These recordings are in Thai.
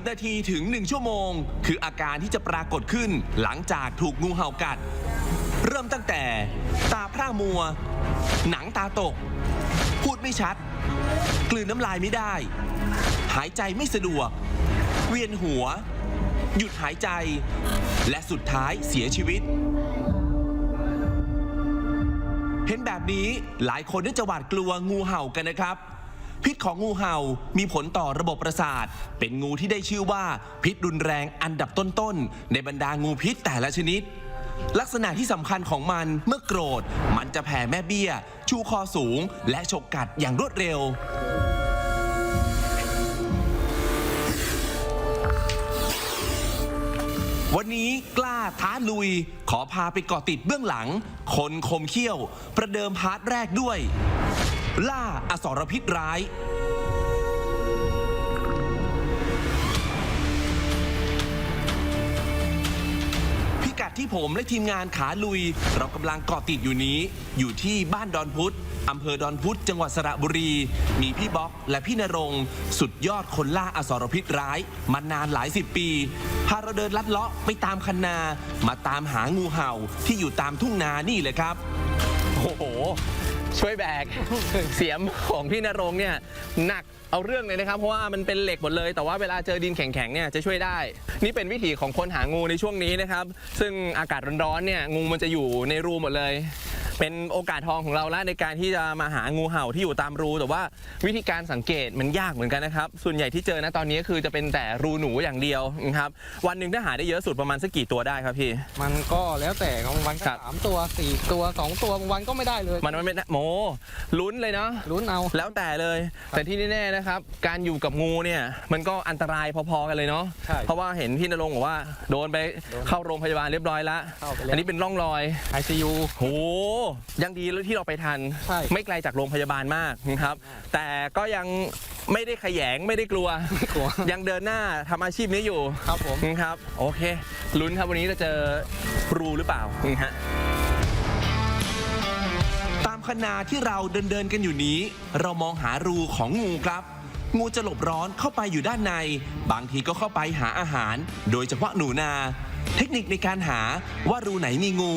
30 นาทีถึง 1 ชั่วโมง คืออาการที่จะปรากฏขึ้น หลังจากถูกงูเห่ากัด เริ่มตั้งแต่ ตาพร่ามัว หนังตาตก พูดไม่ชัด กลืนน้ำลายไม่ได้ หายใจไม่สะดวก เวียนหัว หยุดหายใจ และสุดท้ายเสียชีวิตเห็นแบบนี้หลายคนน่าจะหวาดกลัวงูเห่ากันนะครับ พิษของงูเห่ามีผลต่อระบบประสาท เป็นงูที่ได้ชื่อว่าพิษรุนแรงอันดับต้นๆ ในบรรดางูพิษแต่ละชนิด ลักษณะที่สำคัญของมันเมื่อโกรธ มันจะแผ่แม่เบี้ย ชูคอสูง และฉกกัดอย่างรวดเร็ว วันนี้กล้าท้าลุย ขอพาไปเกาะติดเบื้องหลัง คนคมเขี้ยว ประเดิมพาร์ทแรกด้วย ล่าอสรพิษร้าย พิกัดที่ผมและทีมงานขาลุย เรากำลังเกาะติดอยู่นี้ อยู่ที่บ้านดอนพุธอำเภอดอนพุธจังหวัดสระบุรี มีพี่บ๊อกและพี่นรงค์สุดยอดคนล่าอสรพิษร้าย มานานหลายสิบปีพาเราเดินลัดเลาะไปตามคันนา มาตามหางูเห่าที่อยู่ตามทุ่งนานี่เลยครับ โอ้โห ช่วยแบก เสียมของพี่นรงค์เนี่ยหนักเอาเรื่องเลยนะครับ เพราะว่ามันเป็นเหล็กหมดเลย แต่ว่าเวลาเจอดินแข็งๆเนี่ยจะช่วยได้ นี่เป็นวิถีของคนหางูในช่วงนี้นะครับ ซึ่งอากาศร้อนๆเนี่ยงูมันจะอยู่ในรูหมดเลย เป็นโอกาสทองของเราแล้วในการที่จะมาหางูเห่าที่อยู่ตามรู แต่ว่าวิธีการสังเกตมันยากเหมือนกันนะครับ ส่วนใหญ่ที่เจอนะตอนนี้คือจะเป็นแต่รูหนูอย่างเดียวนะครับวันหนึ่งถ้าหาได้เยอะสุดประมาณสักกี่ตัวได้ครับพี่ มันก็แล้วแต่บางวันก็ครับ สามตัวสี่ตัวสองตัวบางวันก็ไม่ได้เลยมันไม่ได้โมลุ้นเลยเนาะ ลุ้นเอา แล้วแต่เลย แต่ที่แน่ๆนะครับ การอยู่กับงูเนี่ยมันก็อันตรายพอๆกันเลยเนาะ ใช่เพราะว่าเห็นพี่นรงค์บอกว่า โดนไปเข้าโรงพยาบาลเรียบร้อยแล้วเข้าไปแล้ว อันนี้เป็นร่องรอย ICU โหยังดีที่เราไปทัน ใช่ ไม่ไกลจากโรงพยาบาลมากนะครับ แต่ก็ยังไม่ได้ขยงไม่ได้กลัวไม่กลัวยังเดินหน้าทำอาชีพนี้อยู่ครับผมครับ โอเค ลุ้นครับวันนี้จะเจอรูหรือเปล่านี่ฮะ ตามคนาที่เราเดินเดินๆกันอยู่นี้ เรามองหารูของงูครับ งูจะหลบร้อนเข้าไปอยู่ด้านใน บางทีก็เข้าไปหาอาหาร โดยเฉพาะหนูนา เทคนิคในการหาว่ารูไหนมีงู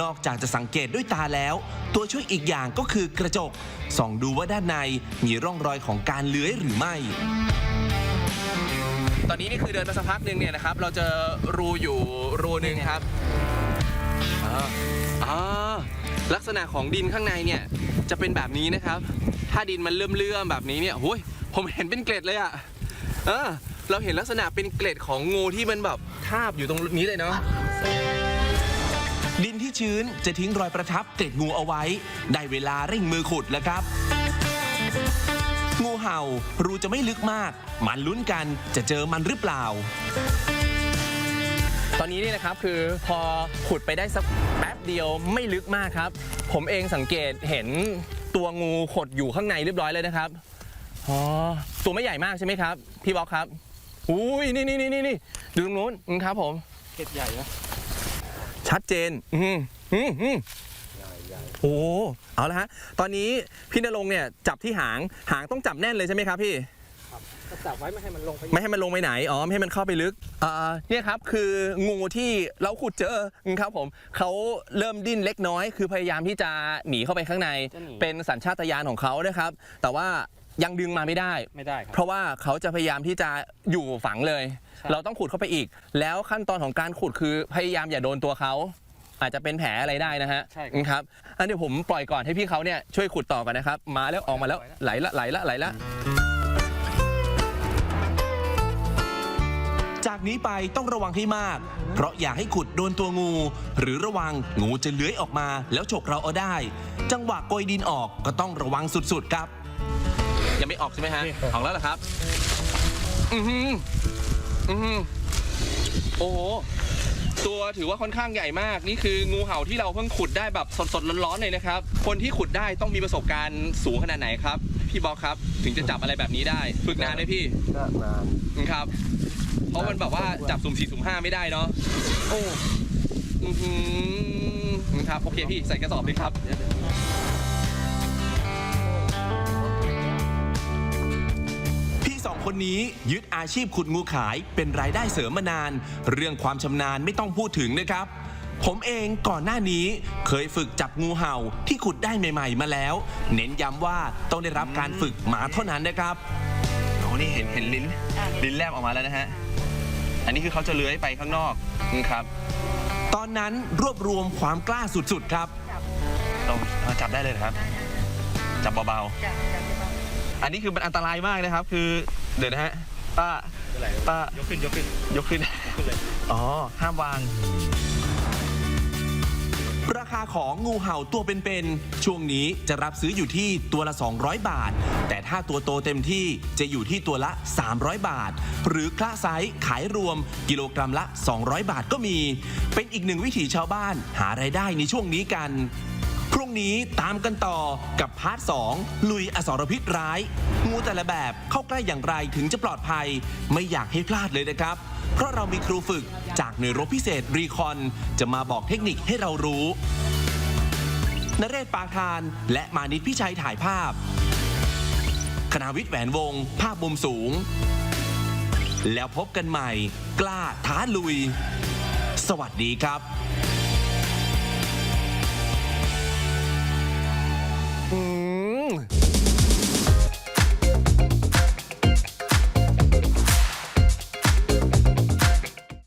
นอกจากจะสังเกตด้วยตาแล้ว ตัวช่วยอีกอย่างก็คือกระจกส่องดูว่าด้านในมีร่องรอยของการเลื้อยหรือไม่ ตอนนี้นี่คือเดินมาสักพักหนึ่งเนี่ยนะครับ เราเจอรูอยู่รูหนึ่งครับอ่าอ่าลักษณะของดินข้างในเนี่ยจะเป็นแบบนี้นะครับ ถ้าดินมันเลื่อมๆแบบนี้เนี่ยโอ้ยผมเห็นเป็นเกล็ดเลยอะเออ เราเห็นลักษณะเป็นเกล็ดของงูที่มันแบบทาบอยู่ตรงนี้เลยเนาะดินที่ชื้นจะทิ้งรอยประทับเกล็ดงูเอาไว้ ได้เวลาเร่งมือขุดแล้วครับ งูเห่ารูจะไม่ลึกมาก มันลุ้นกันจะเจอมันหรือเปล่า ตอนนี้นี่นะครับคือพอขุดไปได้สักแป๊บเดียวไม่ลึกมากครับ ผมเองสังเกตเห็นตัวงูขดอยู่ข้างในเรียบร้อยเลยนะครับอ๋อตัวไม่ใหญ่มากใช่ไหมครับ พี่บ๊อกครับ อุ้ยนี่นี่นี่นี่นี่ดูตรงนู้นอืมครับผมเก็ดใหญ่นะชัดเจน อืมอืมอืมโอ้เอาละฮะ ตอนนี้พี่นรงค์เนี่ยจับที่หางหางต้องจับแน่นเลยใช่ไหมครับพี่ก็จับไว้ไม่ให้มันลงไปไม่ให้มันลงไปไหนอ๋อไม่ให้มันเข้าไปลึกอ่าเนี่ยครับคืองูที่เราขุดเจอครับผมเขาเริ่มดิ้นเล็กน้อย คือพยายามที่จะหนีเข้าไปข้างใน เป็นสัญชาตญาณของเขานะครับ แต่ว่า ยังดึงมาไม่ได้ ไม่ได้ครับเพราะว่าเขาจะพยายามที่จะอยู่ฝังเลย ใช่ เราต้องขุดเข้าไปอีก แล้วขั้นตอนของการขุดคือพยายามอย่าโดนตัวเขา อาจจะเป็นแผลอะไรได้นะฮะใช่ครับครับอันเดี๋ยวผมปล่อยก่อนให้พี่เขาเนี่ยช่วยขุดต่อกันนะครับ มาแล้วออกมาแล้วไหลละไหลละไหลละ จากนี้ไปต้องระวังให้มาก เพราะอย่าให้ขุดโดนตัวงู หรือระวังงูจะเลื้อยออกมาแล้วฉกเราเอาได้ จังหวะโกยดินออกก็ต้องระวังสุดๆครับ ยังไม่ออกใช่ไหมฮะ ออกแล้วเหรอครับ อือหืออือหือโอ้โห ตัวถือว่าค่อนข้างใหญ่มาก นี่คืองูเห่าที่เราเพิ่งขุดได้แบบสดๆร้อนๆเลยนะครับ คนที่ขุดได้ต้องมีประสบการณ์สูงขนาดไหนครับ พี่บอกครับ ถึงจะจับอะไรแบบนี้ได้ ฝึกนานไหมพี่ ก็นานครับ เพราะมันแบบว่าจับสุ่มสี่สุ่มห้าไม่ได้เนาะ โอ้ อือหือครับ โอเคพี่ใส่กระสอบเลยครับ คนนี้ยึดอาชีพขุดงูขายเป็นรายได้เสริมมานาน เรื่องความชำนาญไม่ต้องพูดถึงนะครับ ผมเองก่อนหน้านี้เคยฝึกจับงูเห่าที่ขุดได้ใหม่ ๆ มาแล้ว เน้นย้ำว่าต้องได้รับการฝึกมาเท่านั้นนะครับ โอ้นี่เห็นเห็นลิ้น ลิ้นแลบออกมาแล้วนะฮะ อันนี้คือเขาจะเลื้อยไปข้างนอกนะครับตอนนั้นรวบรวมความกล้าสุดๆครับ เราเราจับได้เลยเหรอครับ จับเบาจ้ะจ้ะจะบอกๆอันนี้คือมันอันตรายมากนะครับ คือ เดี๋ยวนะฮะป้าป้ายกขึ้นยกขึ้นยกขึ้นอ๋อ ห้ามวาง ราคาของงูเห่าตัวเป็นๆ ช่วงนี้จะรับซื้ออยู่ที่ตัวละ 200 บาท แต่ถ้าตัวโตเต็มที่จะอยู่ที่ตัวละ 300 บาท หรือคละไซส์ขายรวมกิโลกรัมละ 200 บาทก็มี เป็นอีกหนึ่งวิถีชาวบ้านหารายได้ในช่วงนี้กัน พรุ่งนี้ตามกันต่อกับพาร์ท 2 ลุยอสรพิษร้าย งูแต่ละแบบเข้าใกล้อย่างไรถึงจะปลอดภัย ไม่อยากให้พลาดเลยนะครับ เพราะเรามีครูฝึกจากหน่วยรบพิเศษรีคอน จะมาบอกเทคนิคให้เรารู้นเรศปาทาน และมานิตพิชัยถ่ายภาพ คณาวิทย์แหวนวง ภาพมุมสูง แล้วพบกันใหม่ กล้าท้าลุย สวัสดีครับ